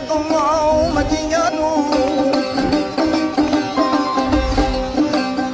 ਗਵਾਉ ਮਜੀਆਂ ਨੂੰ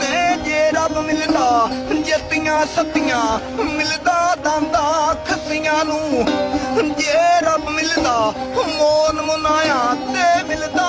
ਤੇ ਜੇ ਰੱਬ ਮਿਲਦਾ ਜੱਤੀਆਂ ਸੱਤੀਆਂ ਮਿਲਦਾ ਦੰਦਾ ਖਸੀਆਂ ਨੂੰ ਜੇ ਰੱਬ ਮਿਲਦਾ ਮੋਨ ਮੁਨਾਇਆ ਤੇ ਮਿਲਦਾ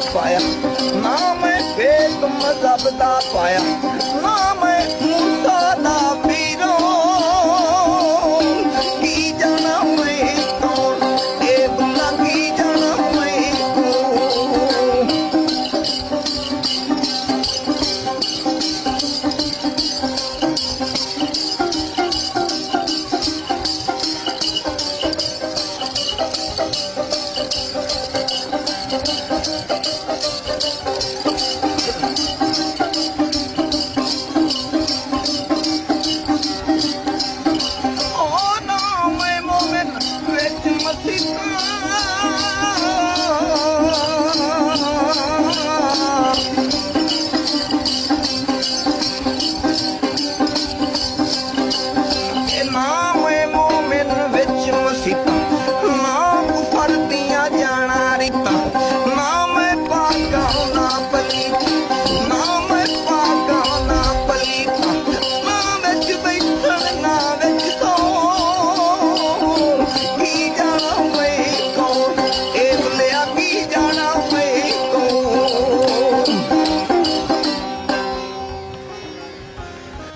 नाम बेक मज़बा स्वायमाम